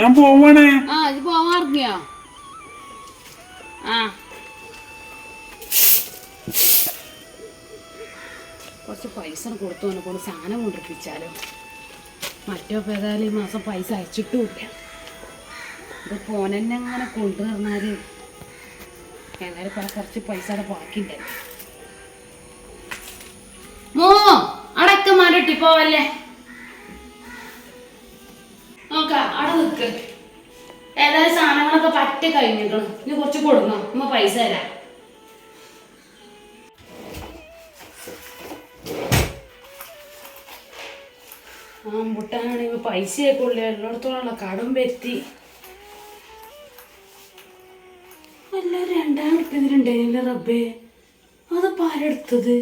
ഞാൻ പോവാണേ. ആ ഇത് പോവാൻ ആ. കുറച്ച് പൈസ കൊടുത്തു എന്നെ കൊണ്ട് സാധനം കൊണ്ടിരിപ്പിച്ചാലോ മറ്റോ പേതാലും ഈ മാസം പൈസ അയച്ചിട്ടുമില്ല. ഇത് പോനെന്നെ അങ്ങനെ കൊണ്ടുവന്നാൽ എന്നാലും ഇപ്പൊ കുറച്ച് പൈസ അവിടെ ബാക്കിണ്ടല്ലോ മോ അടക്ക മാറിട്ടി പോവല്ലേ? നോക്ക അവിടെ നിൽക്ക് ഏതായാലും സാധനങ്ങളൊക്കെ പറ്റ കഴിഞ്ഞിക്കണം ഇനി കുറച്ച് കൊടുക്കണം നമ്മ പൈസ തരാം. ആമ്പുട്ടാനാണെങ്കിൽ പൈസയൊക്കെ ഉള്ളു എല്ലായിടത്തോളം കടും വെത്തി അല്ല രണ്ടാം ഇതിലുണ്ടായില്ല റബ്ബേ. അത് ആരെടുത്തത്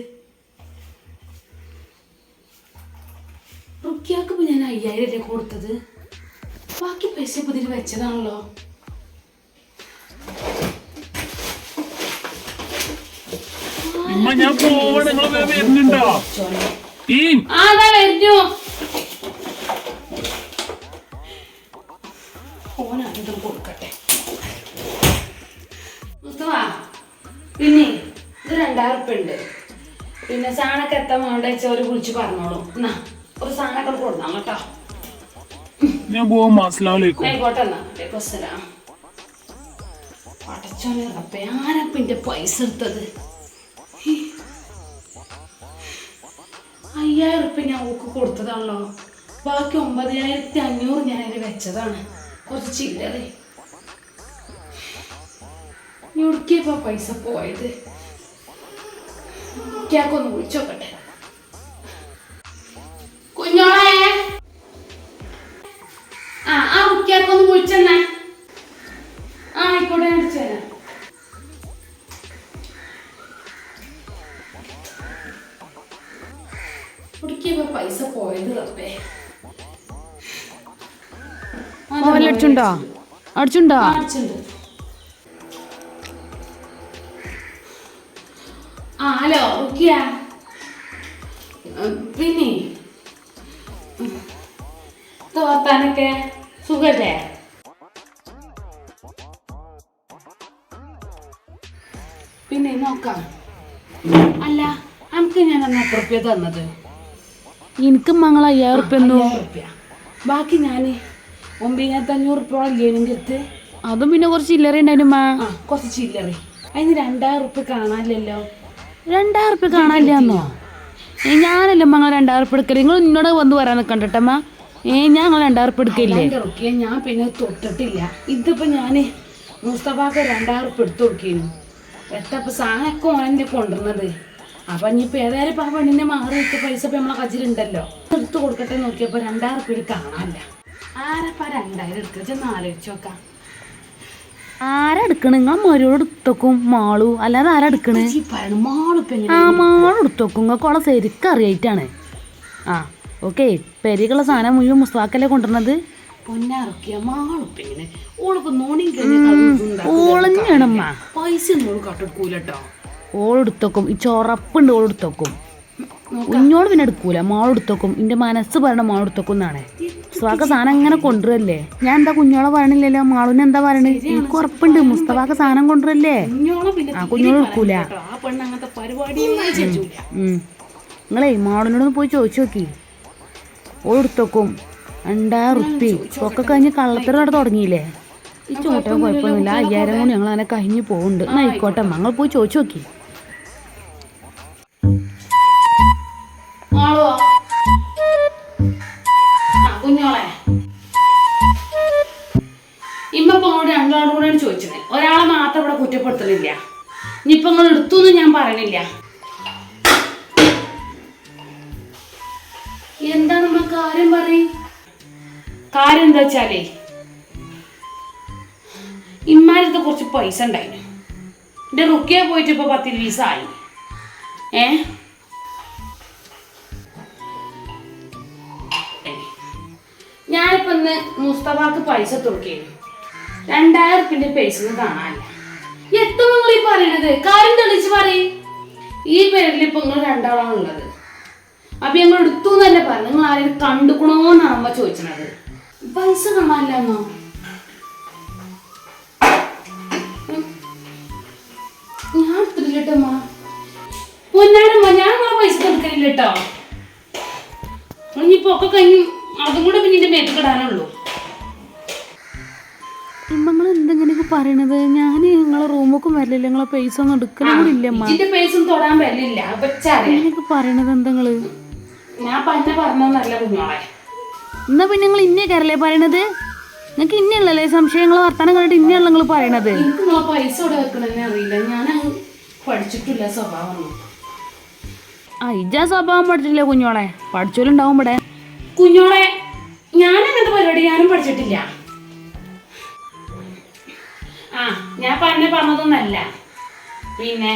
റുക്കിയാക്കുമ്പോ ഞാൻ അയ്യായിരം രൂപ കൊടുത്തത്? ബാക്കി പൈസ ഇപ്പൊ ഇതിൽ വെച്ചതാണല്ലോ. ഞാൻ പോവാണ് നിങ്ങൾ വരുന്നുണ്ടോ? ചോനെ. ഈ ആ അതാ വരുന്നു. ഓനാണിത് കൊടുക്കട്ടെ. മുത്തുവാ, പിന്നെ ഇത് രണ്ടായിരം ഉറുപ്പ ഉണ്ട് പിന്നെ സാണക്കെത്താൻ എത്താൻ വേണ്ട വെച്ചാൽ വിളിച്ച് പറഞ്ഞോളൂ. എന്നാ ഒരു സാണൊക്കെ കൊടുക്കാം കേട്ടോ. ഞാൻ പോവാം എടുത്തത്? ഹി. അയ്യായിരം ഉറുപ്പ്യ ഞാൻ ഓക്ക് കൊടുത്തതാണല്ലോ. ബാക്കി ഒമ്പതിനായിരത്തി അഞ്ഞൂറ് ഞാൻ അതിൽ വെച്ചതാണ്. കുറച്ച് ചില്ലറ. എവിടേക്കിപ്പോ പൈസ പോയത്? ക്യാക്കൊന്ന് വിളിച്ചോക്കട്ടെ. അടിച്ചുണ്ടോ അടിച്ചുണ്ടോ ആ ഹലോ പിന്നെ തോർത്താനൊക്കെ സുഖല്ലേ? പിന്നെ നോക്കാം. അല്ല നമുക്ക് ഞാൻ അന്ന് റുപ്യ തന്നത്? എനിക്ക് മങ്ങൾ അയ്യായിരം ഉറുപ്പ്യ ബാക്കി ഞാൻ അഞ്ഞൂറ് അതും പിന്നെ കുറച്ച് ചില്ലറ ഉണ്ടായിരുന്നു ആ കുറച്ച് ചില്ലറ. അതിന് രണ്ടായിരം റുപ്യ കാണാനില്ലല്ലോ. രണ്ടായിരം റുപ്യ കാണാനില്ലെന്നോ? ഏ ഞാനല്ലേ മങ്ങൾ രണ്ടായിരം റുപ്യ എടുക്കൽ? നിങ്ങൾ ഇന്നോട് വന്ന് പറയാൻ നിൽക്കണ്ടട്ടമ്മ ഏ ഞാൻ നിങ്ങൾ രണ്ടായിരം റുപ്യ എടുക്കില്ലേ ഞാൻ പിന്നെ തൊട്ടിട്ടില്ല. ഇതിപ്പോ ഞാൻ മുസ്തഫാക്ക് രണ്ടായിരം റുപ്യ എടുത്തു കൊടുക്കുന്നു എത്തപ്പോ സാധനമൊക്കെ ഓനെ കൊണ്ടുവന്നത്. അപ്പൊ ഇനിയിപ്പോ ഏതായാലും ഇപ്പൊ ആ പെണ്ണിനെ മാറി പൈസ ഇപ്പൊ നമ്മളെ കജിലുണ്ടല്ലോ എടുത്തു കൊടുക്കട്ടെ നോക്കിയപ്പോ രണ്ടായിരം റുപ്യ കാണാനില്ല. ആരപ്പ രണ്ടായിരം എടുക്കുക ചെന്ന് ആലോചിച്ച് നോക്കാം. ആരാ എടുക്കണ്? നിങ്ങൾ മരോട് എടുത്തോക്കും മാളു. അല്ലാതെ ആരെടുക്കണ് ആ മാളു എടുത്തോക്കും. നിങ്ങൾക്ക് ഓളെ ശരിക്കും അറിയായിട്ടാണ്. ആ ഓക്കെ. പെരികളെ സാധനം മുഴുവൻ മുസ്താക്കല്ലേ കൊണ്ടുവരുന്നത് പൈസ കട്ടെടുക്കൂലട്ടോ ഓളെടുത്തോക്കും ഈ ചൊറപ്പുണ്ട് ഓളെടുത്തോക്കും കുഞ്ഞോട് പിന്നെ എടുക്കൂല. മോളെടുത്തോക്കും ഇന്റെ മനസ്സ് പറയണ മോളെടുത്തോക്കും എന്നാണ്. സ്വാക്ക സാധനം അങ്ങനെ കൊണ്ടുവരല്ലേ? ഞാൻ എന്താ കുഞ്ഞോളെ പറയണില്ലല്ലോ? മാളുവിന് എന്താ പറയണേ? എനിക്ക് ഉറപ്പുണ്ട്. മുസ്തഫാക്ക് സാധനം കൊണ്ടുവരല്ലേ? ആ കുഞ്ഞോളെ എടുക്കൂല. നിങ്ങളെ മാളിനോടൊന്ന് പോയി ചോദിച്ചു നോക്കി. ഓളെടുത്തോക്കും രണ്ടായിരം റുപ്പി. ഒക്കെ കഴിഞ്ഞ് കള്ളത്തര നട തുടങ്ങിയില്ലേ? ഈ ചോട്ടം കുഴപ്പമൊന്നുമില്ല. അയ്യായിരം കൊണ്ട് ഞങ്ങൾ അങ്ങനെ കഴിഞ്ഞ് പോകുന്നുണ്ട് ആയിക്കോട്ടെ. ഞങ്ങൾ പോയി ചോദിച്ചു നോക്കി. മാത്രം ഇനിയിപ്പോ നിങ്ങൾ എടുത്തു ഞാൻ പറയണില്ല. എന്താ നമ്മ കാര്യം പറയും? കാര്യം എന്താ വെച്ചാലേ ഇമ്മാരത്തെ കുറച്ച് പൈസ ഉണ്ടായിരുന്നു എന്റെ റുക്കിയെ പോയിട്ട് ഇപ്പൊ പത്തിൽ വീസ ആയി. ഏ? ഞാനിപ്പൊന്ന് മുസ്തഫാക്ക് പൈസ തുറക്കിയിരുന്നു രണ്ടായിരം ഉറുപ്പിന്റെ പൈസ കാണാനില്ല. എത്ര നിങ്ങൾ ഈ പറയണത്? കാര്യം തെളിച്ച് പറയും. ഈ പേരിൽ ഇപ്പൊ നിങ്ങൾ രണ്ടാളാണ് ഉള്ളത്. അപ്പൊ ഞങ്ങൾ എടുത്തു തന്നെ പറഞ്ഞു നിങ്ങൾ ആരെയും കണ്ടുക്കണോന്നാണ് അമ്മ ചോദിച്ചത് പൈസ കാണാനില്ലെന്നോ ഞാൻ അമ്മ. പൊന്നാടമ്മ ഞാൻ നിങ്ങളെ പൈസ കൊടുക്കലില്ലട്ടോ ഇനിയിപ്പോ ഒക്കെ കഴിഞ്ഞ് അതും കൂടെ പിന്നെ എന്റെ മേത്ത് കിടാനുള്ളൂ പറയണത്? ഞാൻ നിങ്ങളെ റൂമൊക്കെ വരില്ല നിങ്ങളെ പൈസ ഒന്നും എടുക്കലും കൂടി ഇല്ല അമ്മ ഇതിന്റെ പൈസ ഒന്നും തൊടാൻ പറ്റില്ല പച്ചറിയാം പറയണത് എന്താ നിങ്ങൾ എന്നാ പിന്നെ നിങ്ങൾ ഇന്നേ കയറല്ലേ പറയണത് നിങ്ങൾക്ക് ഇന്നല്ലേ സംശയങ്ങൾ വർത്താനം കണ്ടിട്ട് ഇന്നല്ല നിങ്ങൾ പറയണത്. പൈസ ഇവിടെ അറിയില്ല. ഞാൻ പഠിച്ചിട്ടില്ല സ്വഭാവം. ആ ഇജാ സ്വഭാവം പഠിച്ചിട്ടില്ല കുഞ്ഞോളെ പഠിച്ചോലുണ്ടാവും ഇവിടെ. കുഞ്ഞോളെ ഞാൻ അങ്ങനത്തെ പരിപാടി ഞാനും പഠിച്ചിട്ടില്ല. ആ ഞാൻ പറഞ്ഞ പറഞ്ഞതൊന്നല്ല. പിന്നെ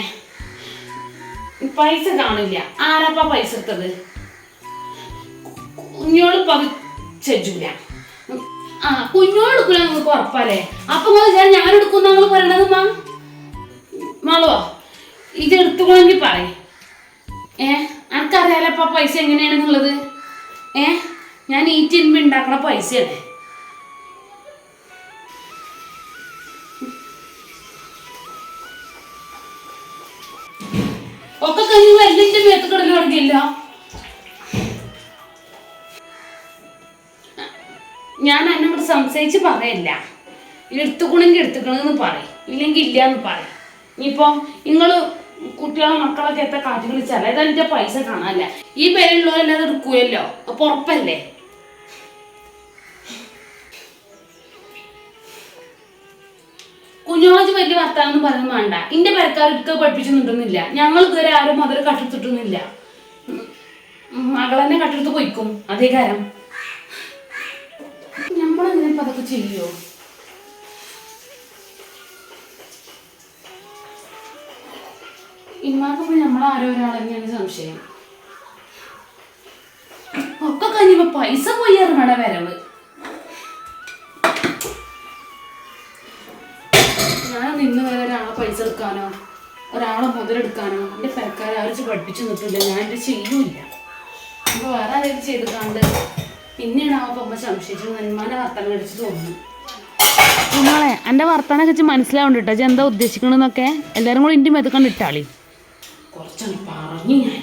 പൈസ കാണില്ല. ആരാപ്പാ പൈസ എടുത്തത്? കുഞ്ഞോൾ പതിച്ചൂല ആ കുഞ്ഞോൾ എടുക്കൂല നിങ്ങൾക്ക് ഉറപ്പല്ലേ? അപ്പൊ ഞാൻ ഞാൻ എടുക്കുന്ന നിങ്ങൾ പറയണത് മാ മാളോ ഇത് എടുത്തുകൊള്ളെങ്കിൽ പറയും. ഏ എനിക്കറിയാലപ്പ പൈസ എങ്ങനെയാണെന്നുള്ളത്? ഏ ഞാൻ ഈ തിരുമ്പി ഉണ്ടാക്കണ പൈസയാണ് കഴിഞ്ഞ് വെല്ലിന്റെ മേത്ത് കിടൽ തുടങ്ങിയില്ല ഞാൻ എന്നോട് സംശയിച്ച് പറയല്ല. എടുത്തുക്കണെങ്കിൽ എടുത്തുക്കണെന്ന് പറയും. ഇല്ലെങ്കിൽ ഇല്ല എന്ന് പറയും. ഇനിയിപ്പോ നിങ്ങൾ കുട്ടികളെ മക്കളൊക്കെ എത്ര കാട്ടി വിളിച്ചാൽ ഏതാ എന്റെ പൈസ കാണാനല്ല? ഈ പേരുള്ളവരല്ലാതെ എടുക്കൂയല്ലോ അപ്പൊ ഉറപ്പല്ലേ? വലിയ പറഞ്ഞു വേണ്ട എന്റെ പെരക്കാർ എടുക്കുക പഠിപ്പിച്ചൊന്നുണ്ടെന്നില്ല ഞങ്ങൾ ഇതുവരെ ആരും മധുര കട്ടെടുത്തിട്ടൊന്നുമില്ല മകളെന്നെ കട്ടെടുത്ത് പോയിക്കും. അതേ കാരം നമ്മളെങ്ങനെ അതൊക്കെ ചെയ്യോ ഇമ്മാക്കിപ്പോ നമ്മളാരോ ഒരാളെന്നെയാണ് സംശയം. ഒക്കെ കഴിഞ്ഞപ്പോ പൈസ പോയി അറിഞ്ഞാടാ വരവ്. ഞാൻ നിന്ന് വരെ ഒരാളെ പൈസ എടുക്കാനോ ഒരാളെ മുതലെടുക്കാനോ എന്റെ പെരക്കാരെ ആരും പഠിപ്പിച്ചു നിൽക്കില്ല ഞാൻ എന്റെ ചെയ്യൂല്ല. അപ്പൊ വേറെ ആരും ചെയ്തിട്ടാണ്ട് പിന്നെയാണ് ആ പമ്മ സംശയിച്ചത് നന്മാനെ വർത്തനം അടിച്ച് തോന്നുന്നു കുഞ്ഞോളെ എന്റെ വർത്താനൊക്കെ വെച്ച് മനസ്സിലാവുന്നുണ്ട് കേട്ടോ എന്താ ഉദ്ദേശിക്കണെന്നൊക്കെ എല്ലാവരും കൂടി ഇന്റെ മെതുക്കണ്ട് ഇട്ടാളി. കുറച്ചൊന്ന് പറഞ്ഞു ഞാൻ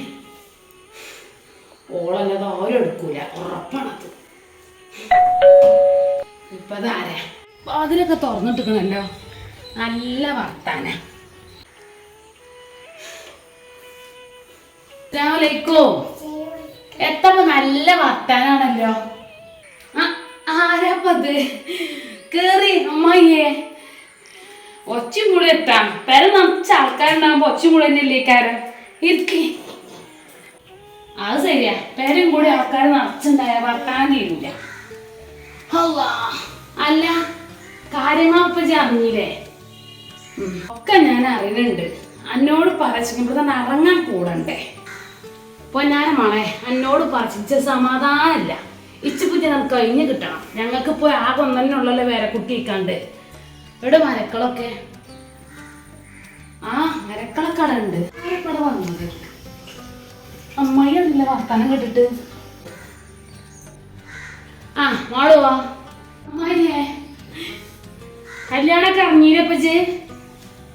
ഓളല്ലാതെ ആരും എടുക്കൂല. ഉറപ്പാണത്. ഇപ്പൊ അതാരാ അതിലൊക്കെ തുറന്നിട്ടിക്കണല്ലോ നല്ല വർത്താന. രാവിലേക്കോ എത്തപ്പോ നല്ല വർത്താനാണല്ലോ. ആരാപ്പത് കേറി അമ്മായിയെ. ഒച്ചും കൂടെ എത്താം. പേരെ നിറച്ച ആൾക്കാരുണ്ടാകുമ്പോ ഒച്ചും കൂടെ തന്നെ ഇല്ലേ കാരം? ഇരിക്കി. അത് ശരിയാ. പേരും കൂടെ ആൾക്കാർ നിറച്ചുണ്ടായ വർത്താനം തീരൂല. അല്ലാ. അറിഞ്ഞില്ലേ? ഉം. ഒക്കെ ഞാൻ അറിയുന്നുണ്ട്. അന്നോട് പറച്ചിക്കുമ്പോ തന്നെ ഇറങ്ങാൻ കൂടണ്ടേ? പൊന്നാര മോളെ എന്നോട് പറച്ചിച്ച സമാധാനല്ല ഇച്ചിപ്പുറ്റി നമുക്ക് കഴിഞ്ഞ് കിട്ടണം. ഞങ്ങൾക്ക് പോയി ആകെ ഒന്നെ ഉള്ളല്ലോ വേറെ കുട്ടിയിക്കാണ്ട് ഇവിടെ മരക്കളൊക്കെ. ആ മരക്കളൊക്കെ അവിടെ ഉണ്ട്. ആരൊക്കെ അവിടെ വന്നത്? അമ്മായി ഉണ്ടല്ലോ വർത്താനം കേട്ടിട്ട്? ആ മോളുവാ അമ്മായിയേ. കല്യാണമൊക്കെ ഇറങ്ങിയില്ലപ്പച്ച്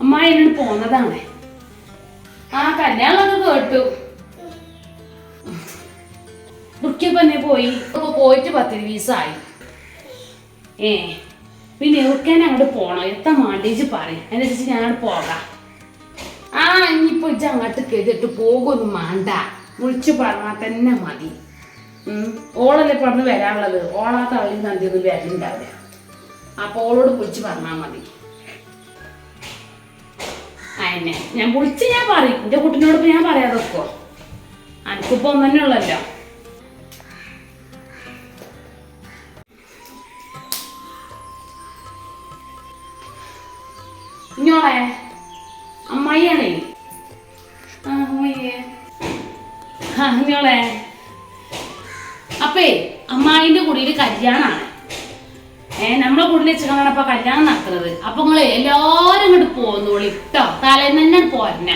അമ്മായി എന്നോട് പോന്നതാണ്. ആ കല്യാണമൊക്കെ കേട്ടു. എന്നെ പോയി. ഇപ്പൊ പോയിട്ട് പത്ത് ദിവസമായി ഏ പിന്നെ ഉറക്കാൻ അങ്ങോട്ട് പോണോ. എത്ര മാണ്ടേജ് പറയും. അതിനനുസരിച്ച് ഞാൻ അങ്ങോട്ട് പോകാം. ആ ഇനിയിപ്പോ അങ്ങോട്ട് കേട്ടിട്ട് പോകുമൊന്നും മാണ്ട. വിളിച്ചു പറഞ്ഞാൽ തന്നെ മതി. ഓളല്ലേ പറഞ്ഞ് വരാനുള്ളത്? ഓളാ തള്ളി നന്ദിയൊന്നും വരലുണ്ടാവില്ല. അപ്പൊ ഓളോട് വിളിച്ചു പറഞ്ഞാൽ മതി. അയന്നെ ഞാൻ വിളിച്ച് ഞാൻ പറയും. എന്റെ കുട്ടിനോട് ഞാൻ പറയാതെ വെക്കോ അനക്കിപ്പോ ഒന്നെ ഉള്ളല്ലോ. ഇഞ്ഞോളെ. ഏ നമ്മളെ കൂടുതൽ വെച്ചിട്ടാണ് അപ്പൊ കല്യാണം നടക്കുന്നത് അപ്പൊ നിങ്ങൾ എല്ലാരും ഇങ്ങോട്ട് പോന്നോളി ഇട്ടോ തലേന്ന് തന്നെ പോരണ.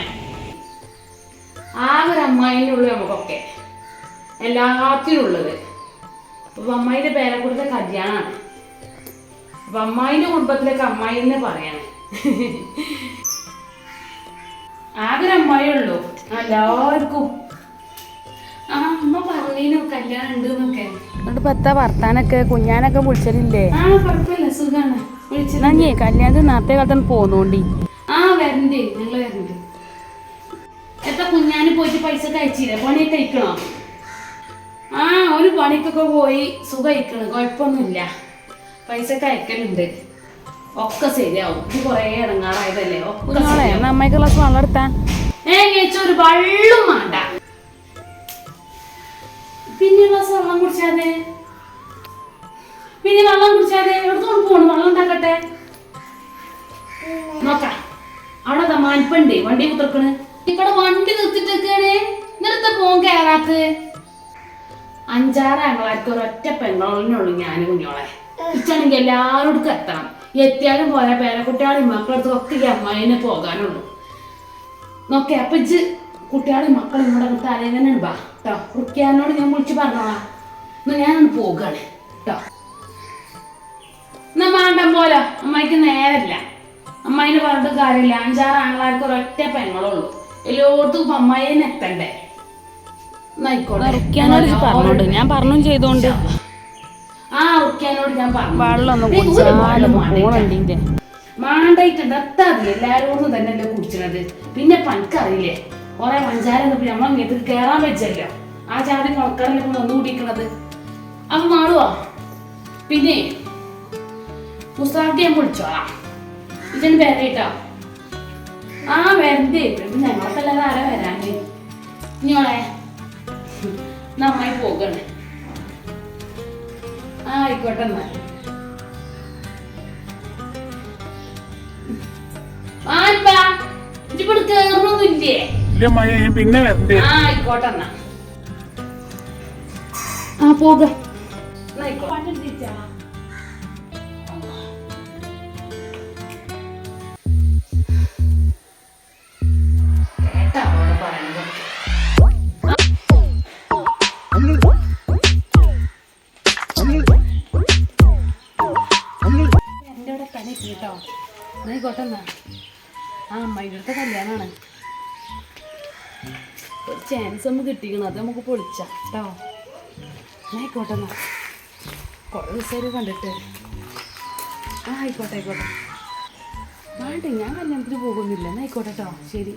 ആകെ ഒരു അമ്മായിന്റെ ഉള്ളു നമുക്കൊക്കെ. എല്ലാത്തിനും ഉള്ളത്. അപ്പൊ അമ്മായിന്റെ പേരക്കുടിത്തെ കല്യാണാണ്. അപ്പൊ അമ്മായിന്റെ കുടുംബത്തിലേക്ക് അമ്മായി എന്ന് പറയാണ്. ആകെ ഒരു അമ്മായി ഉള്ളു. എല്ലാവർക്കും. ആ അമ്മ പറഞ്ഞു കല്യാണം ഉണ്ട് എന്നൊക്കെ. എന്നിട്ട് പത്താ വർത്താനൊക്കെ കുഞ്ഞാനൊക്കെ വിളിച്ചലില്ലേ? നഞ്ഞേ കല്യാണത്തിന് നേരത്തെ കാലത്താണ് പോന്നോണ്ടി. ആ വരണ്ടേ ഞങ്ങൾ വരണ്ട്. എത്ര കുഞ്ഞാന് പോയിട്ട് പൈസ കഴിച്ചില്ലേ? പണിയൊക്കെ കഴിക്കണോ? ആ ഒരു പണിക്കൊക്കെ പോയി സുഖം കുഴപ്പമൊന്നുമില്ല പൈസ കഴിക്കലുണ്ട് ഒക്കെ ശരിയാവും. ഇത് കുറേ ഇടങ്ങാറായതല്ലേ? ഒക്കെ അമ്മയ്ക്കുള്ള വെള്ളം എടുത്താ? ഏ ചേച്ചി ഒരു വള്ളും വേണ്ട. പിന്നെ വെള്ളം കുടിച്ചാതെ? പിന്നെ വെള്ളം കുടിച്ചാതെ എവിടത്തോണ്ട് പോണു വെള്ളം ഉണ്ടാക്കട്ടെ? നോക്കാം. അവിടെ ദാ മാൻപണ്ട് വണ്ടി കുത്തിറക്കണ് ഇവിടെ വണ്ടി നിർത്തിട്ടേക്കാണ് നിർത്ത പോകാൻ കയറാത്ത് അഞ്ചാറ് ആങ്ങളാർക്ക് ഒരൊറ്റ പെണ്ണോളിനുള്ളൂ ഞാൻ കുഞ്ഞോളെ. ഇച്ചാണെങ്കിൽ എല്ലാവരോടും എത്തണം. എത്തിയാലും പോരാ പേരക്കുട്ടികളും മക്കളടുത്തും ഒക്കെ ഈ അമ്മേനെ പോകാനുള്ളൂ. നോക്കെ അപ്പൊ ഇജ്ജ് കുട്ടികളും മക്കളും ഇവിടെ തലേന്നെ ബാ. കേട്ടോ റുക്കിയാനോട് ഞാൻ വിളിച്ച് പറഞ്ഞതാ. എന്നാ ഞാനൊന്ന് പോകാണ് കേട്ടോ എന്നാ മാണ്ടം പോലെ അമ്മായിക്ക് നേരല്ല അമ്മായിന് പറഞ്ഞിട്ട് കാര്യമില്ല. അഞ്ചാറ് ആങ്ങളാർക്ക് ഒരൊറ്റ പെങ്ങളുള്ളൂ. എല്ലായിടത്തും അമ്മായിനെ എത്തണ്ടേ. പറഞ്ഞോണ്ട് ഞാൻ പറഞ്ഞു ചെയ്തോണ്ട്. ആ റുക്കിയാനോട് ഞാൻ പറഞ്ഞു. വെള്ളം മാണ്ടായിട്ടുണ്ട്. എത്താതില്ല എല്ലാരോടും തന്നെയല്ലേ കുടിച്ചത് പിന്നെ പനിക്കറിയില്ലേ? കുറെ പഞ്ചാര നമ്മളെ മേത്ത് കേറാൻ വെച്ചല്ലോ. ആ ചാടി മുളക്കാറില്ല കൊണ്ട് ഒന്ന് കുടിക്കണത്. അത് മാറുവാ? പിന്നെ പുസ്തകത്തെ ഞാൻ വിളിച്ചോളാം. ഇതിന് വരട്ടാ ആ വരണ്ടേ. പിന്നെ ഞങ്ങൾക്കല്ലാതെ ആരാ വരാനേ ഇനിയോളെ നന്നായി പോകണേ. ആ ആയിക്കോട്ടെ എന്നാൽ ആയിക്കോട്ടെ ഇവിടെ ആ പോക. കേട്ടാ ആയിക്കോട്ടെ എന്നാ ആ അമ്മയുടെ കല്യാണമാണ് ഒരു ചാൻസ് നമുക്ക് കിട്ടിക്കണം. അത് നമുക്ക് പൊളിച്ച. കേട്ടോ? ആയിക്കോട്ടെ കുറേ ദിവസമായിട്ട് കണ്ടിട്ട്. ആ ആയിക്കോട്ടെ ആയിക്കോട്ടെ. വേണ്ട ഞാൻ കല്യാണത്തിന് പോകുന്നില്ല. എന്നായിക്കോട്ടെ കേട്ടോ ശരി.